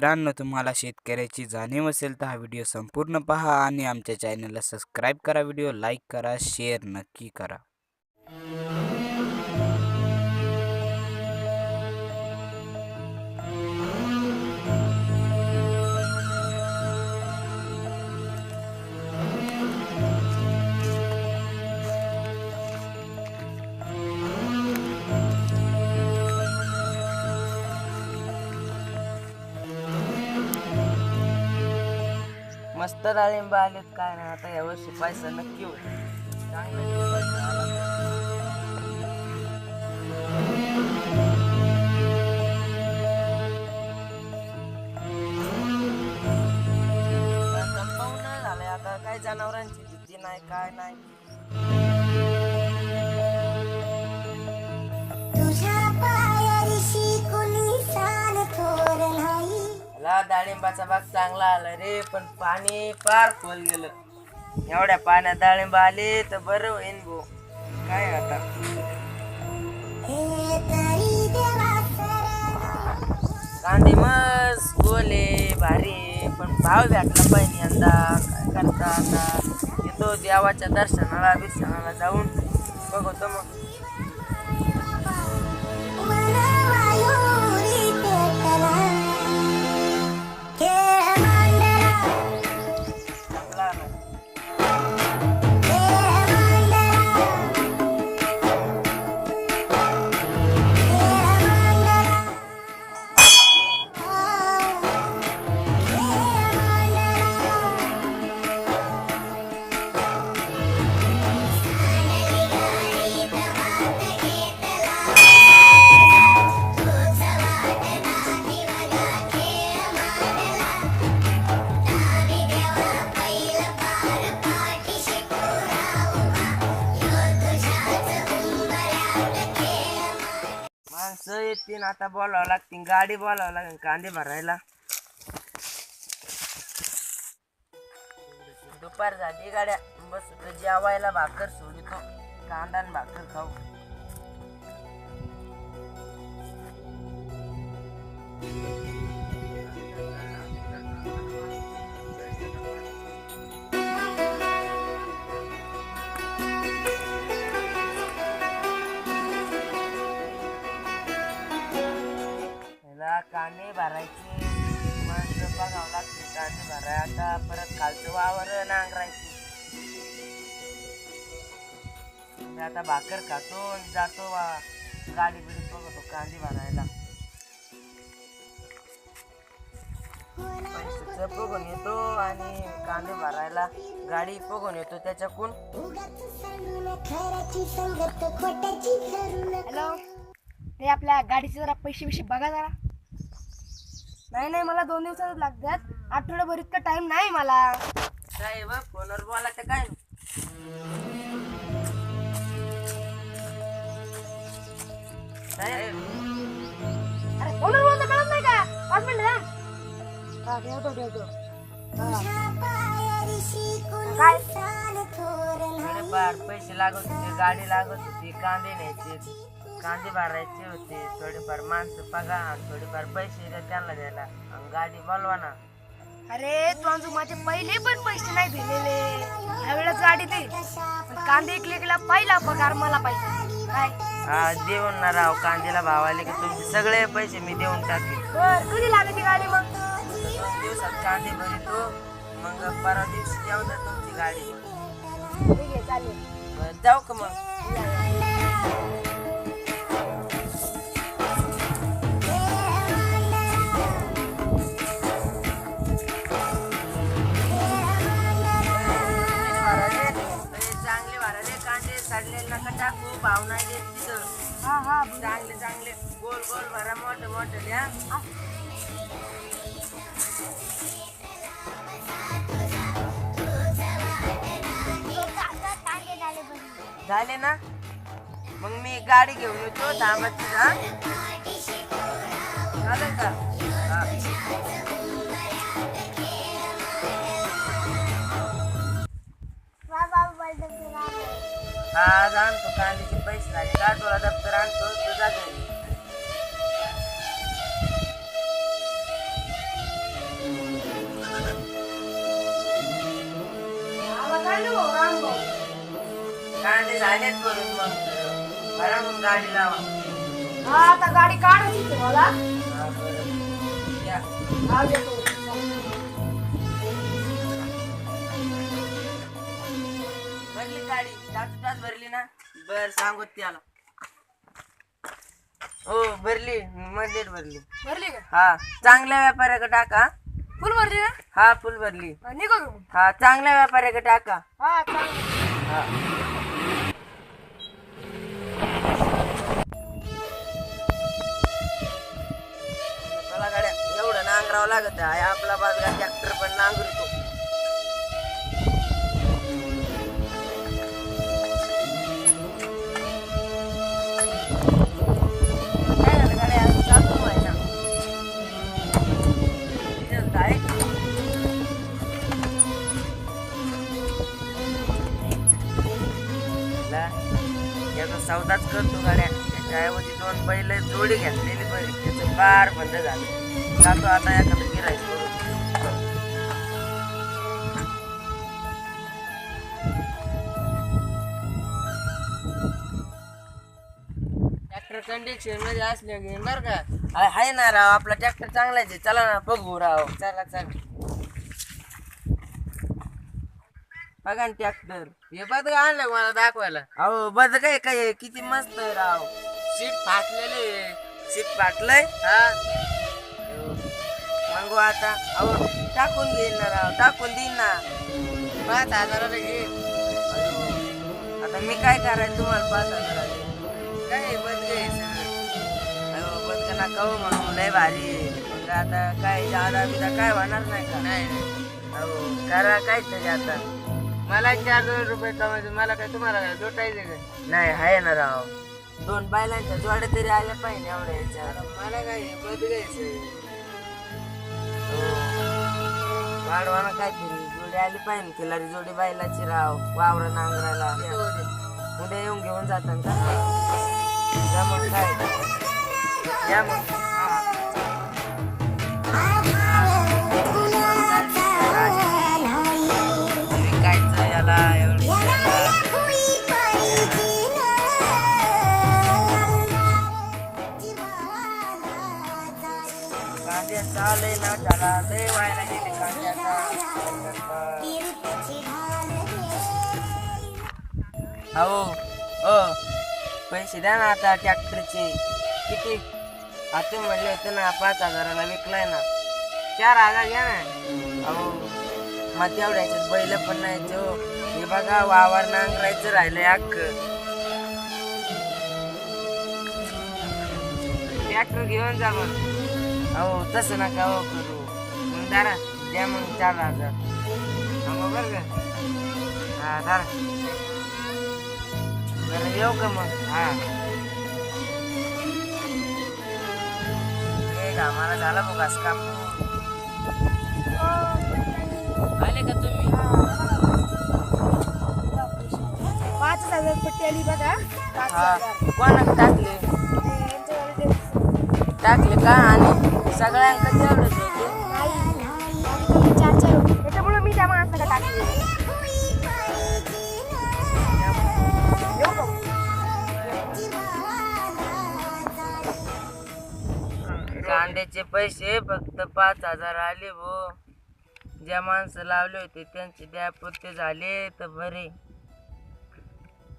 मित्रांनो तुम्हाला शेतकऱ्याची जाणीव असेल तर हा व्हिडिओ संपूर्ण पहा आणि आमच्या चॅनलला सबस्क्राईब करा व्हिडिओ लाईक करा शेअर नक्की करा. मस्त डाळिंब आलेत काय नाही आता यावर्षी पैसा नक्की होईल. चांगला आता काय जनावरांची भीती नाही काय नाही. मला डाळिंबाचा भाग चांगला आला रे पण पाणी पार खोल गेलं. एवढ्या पाण्यात डाळिंब आले तर बरं होईन भाऊ काय आता? कांदे मस्त गोले भारी पण भाव भेटला पाहिजे यंदा. काय करता आता? येतो देवाच्या दर्शनाला बिर्शनाला जाऊन. बघतो मग. येतील आता बोलावं लागतील. गाडी बोलावं लागेल कांदे भरायला. दुपार झाली गाड्या. बस जेवायला भाकर सोडितो कांदा आणि भाकर खाऊ. आता परत खालचं वावर नांगरायचे मी आता भाकर खातो जातो वा गाडी बिडी बघतो कांदे भरायला. बघून येतो आणि कांदे भरायला गाडी बघून येतो त्याच्याकून. हॅलो ते आपल्या गाडीचे जरा पैसे बिशे बघा जरा. नाही नाही मला दोन दिवसात लागतात. आठवड्याभर इतका टाइम नाही मला. साहेब फोनवर बोला तर काय? साहेब अरे फोनवर बोलतो कळत नाही का? पाच मिनिट हा ठेवतो ठेवतो काय? पैसे लागत होते गाडी लागत होती कांदे न्यायचे. कांदे भरायचे होते. थोडेफार माणसं पगा आणि थोडेफार पैसे द्या त्यांना द्यायला. आणि गाडी बोलवा ना अरे तू माझे पहिले पण पैसे नाही दिलेले. ह्यावेळेस गाडी दे. पण कांदे इकले गेला पहिला पगार मला पाहिजे. काय? हा देऊन ना राव. कांद्याला भाव आले की तुमचे सगळे पैसे मी देऊन टाकेन बर कधी लागायची गाडी मग? दोन दिवसात कांदे भरतो. मग परवा दिवशी जाऊ द्या तुमची गाडी. ठीक आहे चालेल. बरं, जाऊ का मग? नाही देत तिथं. हा हा चांगले चांगले. गोल गोल भरा मोठे मोठे द्या. झाले ना? मग मी गाडी घेऊन येतो थांबत चालेल का? आज आणतो कांद्याचे पैसे झाले गाठोला दप्तर आणतो तुझा घरी कांदे झालेत करून मग. भरा मग गाडी लावा. हा आता गाडी काढायची तुम्हाला. या. गाडी तास तास भरली ना. बर सांगू त्याला. हो भरली. मंदिर भरली. भरली का? हा. चांगल्या व्यापाऱ्याकडे टाका. फुल भरली ना हा फुल भरली. हा, निघू का मग? हा चांगल्या व्यापाऱ्याकडे टाका. हा चालेल हा. चला गाड्या एवढं नांगरावं लागत. आहे आपला बाजूला ट्रॅक्टर पण नांगरतो. बैल जोडी घेतलेली बरी त्याचं बार बंद झालं. जातो आता एखादं गिरायचं ट्रॅक्टर कंडिशनमध्ये असले बरं का? अरे आहे ना राव आपला ट्रॅक्टर चांगलाच आहे चला ना बघू राव. चला चला. बघा ना ट्रॅक्टर हे बघ आणलं मला दाखवायला? अहो बघ काय काय किती मस्त आहे राव. सीट फाटलेले सीट फाटलंय? हा. अहो, मागू आता अहो टाकून घेईन ना राव टाकून देईन ना पाच हजाराला घे. अहो, आता मी काय करायचं तुम्हाला पाच हजाराला? काय बंद अहो बंद का नका हो म्हणून लय भारी आहे. मग आता काय जादा बिदा काय होणार नाही का? नाही. अहो करा काय तरी आता. मला चार दोन रुपये कमायचे मला काय तुम्हाला काय जोटायचे का नाही आहे ना राव. दोन बायलांच्या जोड्या तरी आल्या पाहिजे एवढ्या याच्या मला काय बद घ्यायचं वाढवाना काय तरी जोडी आली पाहिजे खिलारी जोडी बायलाची राव. वावर नांगरायला. उद्या येऊन घेऊन जातात का या मग काय? या मग. ना त्याला हो हो. पैसे द्या ना आता ट्रॅक्टरचे. किती? आता म्हणले होते ना पाच हजाराला विकलाय ना. चार हजार घ्या ना. अहो मग तेवढ्याच्यात बैल पण नाही जो हे बघा वावर नांगरायचं राहिलंय अख्ख. ट्रॅक्टर घेऊन जा मग. अहो तसं नका हो करू. दारा द्या मग चार हजार. हा मग बरं का? हा दारा. बरं येऊ का मग? हा. हे कामाला झाला बघ आज काम. आले का तुम्ही? पाच हजार पट्टी आली बघा. पाच हा. हजार. कोणाक टाकले? ते यांच्यावाले ते- टाकले का आणि सगळ्यांका तेवढंच होते त्या माणसाला कांद्याचे पैसे फक्त पाच हजार आले भो. ज्या माणसं लावले होते त्यांचे द्यापुरते झाले तर बरे.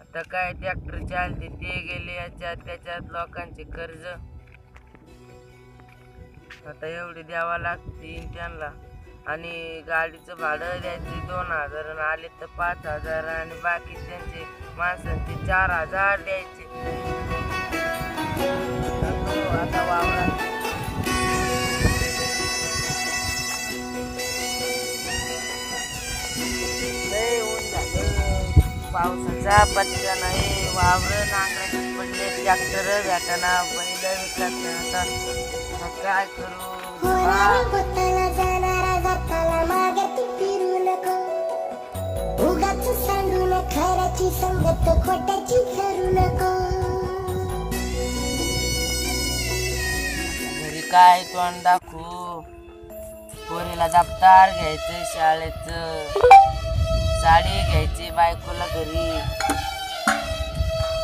आता काय ट्रॅक्टर चालते ते गेले याच्यात त्याच्यात लोकांचे कर्ज. आता एवढे द्यावा लागतील त्यांना. आणि गाडीचं भाडं द्यायचे दोन हजार आणि आले तर पाच हजार आणि बाकी त्यांचे माणसांचे चार हजार द्यायचे. आता वावरात. पावसाचा पत्ता नाही. वावर नांगरात पडले ट्रॅक्टर भेटाना बैल विकत काय करू? होणार मागे तू फिरू नको. उगाच खऱ्याची संगत खोट्याची करू नको. घरी काय तोंड दाखवू? पोरीला जपदार घ्यायचं शाळेचं. साडी घ्यायची बायकोला घरी.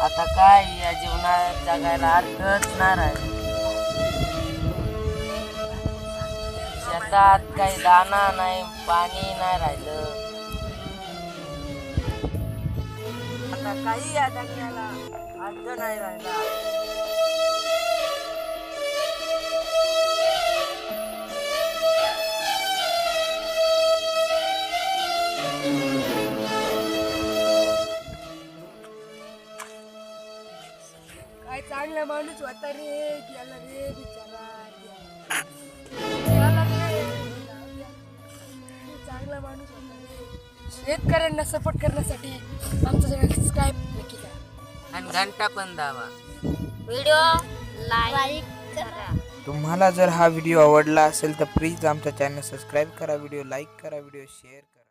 आता काय या जीवनात जगायला अर्थच नाही राहिला शेतात काही दाना नाही पाणी नाही राहिलं. आता काही या जगण्याला अर्थ नाही राहिला. चांगला माणूस होता रे त्याला रे शेतकऱ्यांना सपोर्ट करण्यासाठी आमचं सगळं सबस्क्राईब नक्की करा. आणि घंटा पण दावा व्हिडिओ लाईक करा. तुम्हाला जर हा व्हिडिओ आवडला असेल तर प्लीज आमचा चॅनल सबस्क्राईब करा व्हिडिओ लाईक करा व्हिडिओ शेअर करा.